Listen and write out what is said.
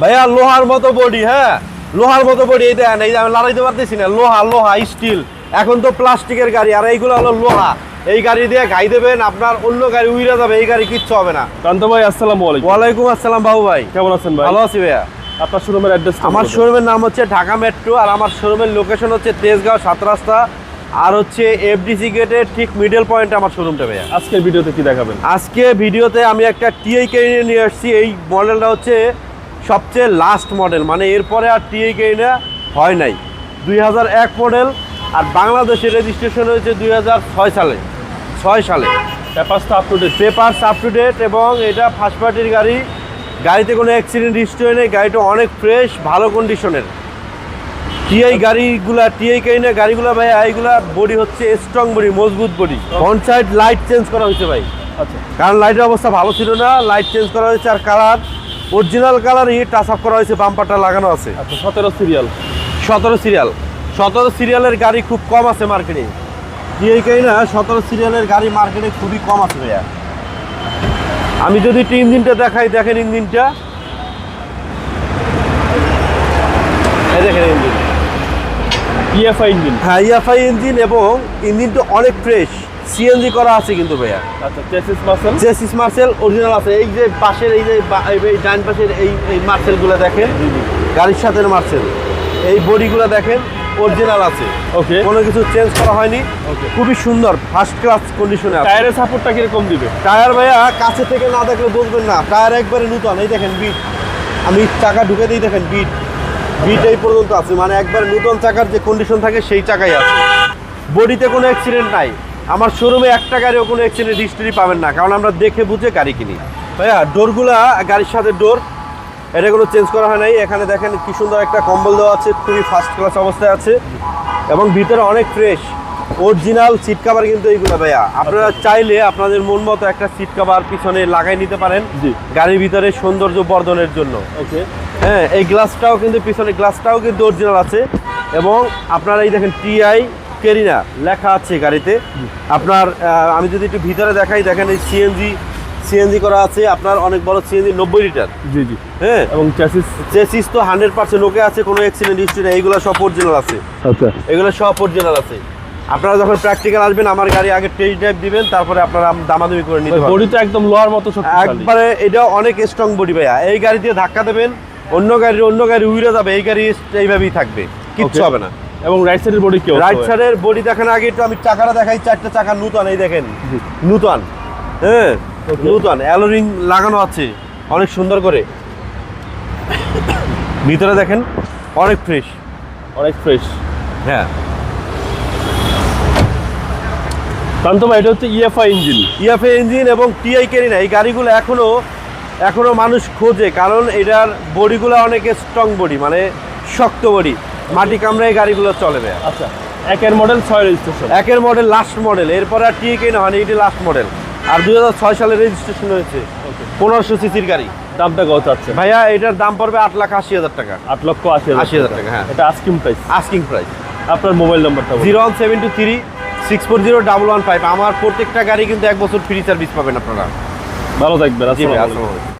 ভাইয়া লোহার মতো বডি হ্যাঁ? লোহার মতো বডি এই দেখেন এই যে আমি লড়াইতে পারতেছি না। লোহা লোহা স্টিল এখন তো প্লাস্টিকের গাড়ি আর এইগুলো হলো লোহা। এই গাড়ি দিয়ে গাই দেবেন আপনার অন্য গাড়ি উইরা যাবে এই গাড়ি কিচ্ছু হবে না। কান্ত ভাই আসসালাম আলাইকুম। ওয়ালাইকুম আসসালাম বাবু ভাই। কেমন আছেন ভাই? ভালো আছি ভাইয়া। আপনার শোরুমের অ্যাড্রেস আমার শোরুমের নাম হচ্ছে ঢাকা মেট্রো আর আমার শোরুমের লোকেশন হচ্ছে তেজগাঁও সাত রাস্তা আর হচ্ছে এফডিসি গেটের ঠিক মিডল পয়েন্টে আমার শোরুমটা ভাইয়া। আজকের ভিডিওতে কি দেখাবেন? আজকে ভিডিওতে আমি একটা টিআই কেরিনে নিয়ে আসছি এই মডেলটা হচ্ছে সবচেয়ে লাস্ট মডেল মানে এরপরে আর টিআই কেরিনা হয় নাই। দুই এক মডেল আর বাংলাদেশের রেজিস্ট্রেশন হয়েছে দুই হাজার ছয় সালে। ছয় সালে। পেপারসটা up to date papers up to date এবং এটা ফার্স্ট পার্টির গাড়ি। গাড়িতে কোনো অ্যাক্সিডেন্ট হিস্ট্রি নেই গাড়িটা অনেক ফ্রেশ ভালো কন্ডিশনের টিআই গাড়িগুলা টিআই কাইনা গাড়িগুলা ভাই এইগুলা বডি হচ্ছে স্ট্রং বডি মজবুত body front side light change করা হয়েছে ভাই। আচ্ছা। কারণ লাইটের অবস্থা ভালো ছিল না লাইট চেঞ্জ করা হয়েছে আর কালার অরিজিনাল কালারই টাচ আপ করা হয়েছে বাম্পারটা লাগানো আছে। আচ্ছা সতেরো সিরিয়াল সতেরো সিরিয়াল সতেরো সিরিয়ালের গাড়ি খুব কম আছে মার্কেটে টিআই কাইনা সতেরো সিরিয়ালের গাড়ি মার্কেটে খুবই কম আছে ভাইয়া। আমি যদি একটু ইঞ্জিনটা দেখাই দেখেন ইঞ্জিনটা। এই দেখেন ইঞ্জিন। EFI engine. হ্যাঁ ইএফআই ইঞ্জিন এবং ইঞ্জিনটা অনেক ফ্রেশ সিএনজি করা আছে কিন্তু ভাইয়া। আচ্ছা চেসিস মাসেল চেসিস মার্সেল অরিজিনাল আছে। এই যে পাশের এই যে এই ডান পাশের এই এই মার্সেলগুলো দেখেন। গাড়ির সাথে মার্সেল এই বডিগুলো দেখেন অরিজিনাল আছে। ওকে কোনো কিছু চেঞ্জ করা হয়নি. খুবই সুন্দর ফার্স্ট ক্লাস কন্ডিশনে আছে। টায়ারের সাপোর্টটা কীরকম দিবে? টায়ার ভাইয়া কাছে থেকে না দেখলে বুঝবেন না। টায়ার একবারে নূতন। এই দেখেন বিট আমি চাকা ঢুকে দিই দেখেন বিট বিট এই পর্যন্ত আছে। মানে একবার নূতন চাকার যে কন্ডিশন থাকে সেই চাকাই আছে। বডিতে কোনো অ্যাক্সিডেন্ট নাই। আমার শোরুমে একটা গাড়িও কোনো অ্যাক্সিডেন্ট হিস্ট্রি পাবেন না কারণ আমরা দেখে বুঝে গাড়ি কিনি। ভাইয়া ডোরগুলা গাড়ির সাথে ডোর এটা কোনো চেঞ্জ করা হয় নাই। এখানে দেখেন কি সুন্দর একটা কম্বল দেওয়া আছে খুবই ফার্স্ট ক্লাস অবস্থায় আছে এবং ভিতরে অনেক ফ্রেশ অরিজিনাল সিট কাভার কিন্তু এইগুলো ভাইয়া। আপনারা চাইলে আপনাদের মন মতো একটা সিট কাভার পিছনে লাগাই নিতে পারেন গাড়ির ভিতরে সৌন্দর্য বর্ধনের জন্য। ওকে হ্যাঁ এই গ্লাসটাও কিন্তু পিছনে গ্লাসটাও কিন্তু অরিজিনাল আছে এবং আপনারা এই দেখেন টিআই কেরিনা লেখা আছে গাড়িতে। আপনার আমি যদি একটু ভিতরে দেখাই দেখেন এই সিএনজি সিএনজি করা আছে আপনার অনেক বড় সিএনজি নব্বই লিটার। জি জি। হ্যাঁ? এবং চেসিস চেসিস তো হান্ড্রেড পার্সেন্ট ওকে আছে কোনো অ্যাক্সিডেন্ট হিস্ট্রি নেই এইগুলো সব অরিজিনাল আছে। আচ্ছা। এগুলো সব অরিজিনাল আছে। আপনারা যখন প্র্যাকটিক্যাল আসবেন আমার গাড়ি আগে টেস্ট ড্রাইভ দিবেন তারপরে আপনারা দামাদামি করে নিতে পারবেন। বডিটা একদম লোহার মতো একবারে এটা অনেক স্ট্রং বডি ভাইয়া। এই গাড়ি দিয়ে ধাক্কা দেবেন অন্য গাড়ির অন্য গাড়ি উড়ে যাবে এই গাড়ি এইভাবেই থাকবে কিচ্ছু হবে না। এবং রাইট সাইডের বডি কি রাইট সাইডের বডি দেখেন আগে একটু আমি চাকাটা দেখাই চারটা চাকা নূতন এই দেখেন। নূতন। হ্যাঁ. নূতন। অ্যালোরিং লাগানো আছে। অনেক সুন্দর করে। ভিতরে দেখেন অনেক ফ্রেশ অনেক ফ্রেশ হ্যাঁ। ভাই এটা হচ্ছে ইএফআই ইঞ্জিন ইএফএ ইঞ্জিন এবং টিআই কেরি না। এই গাড়িগুলো এখনও এখনও মানুষ খোঁজে। কারণ এটার বডিগুলো অনেক স্ট্রং বডি মানে শক্ত বডি মাটি কামড়ায় গাড়িগুলো চলে ভাইয়া। আচ্ছা একের মডেল ছয় রেজিস্ট্রেশন একের মডেল লাস্ট মডেল এরপরে আর কেরি না হয়নি এটি লাস্ট মডেল আর দুই সালে রেজিস্ট্রেশন হয়েছে। পনেরোশো সিসির গাড়ি। দামটা কত আছে ভাইয়া এটার দাম পড়বে আট লাখ আশি হাজার টাকা। আট লক্ষ আশি আশি হাজার টাকা, হ্যাঁ। এটা আস্কিং প্রাইস আস্কিং প্রাইস আপনার মোবাইল নাম্বারটা zero one seven two three six four zero double one five. আমার প্রত্যেকটা গাড়ি কিন্তু এক বছর ফ্রি সার্ভিস পাবেন আপনারা। ভালো থাকবেন। আসসালামু আলাইকুম।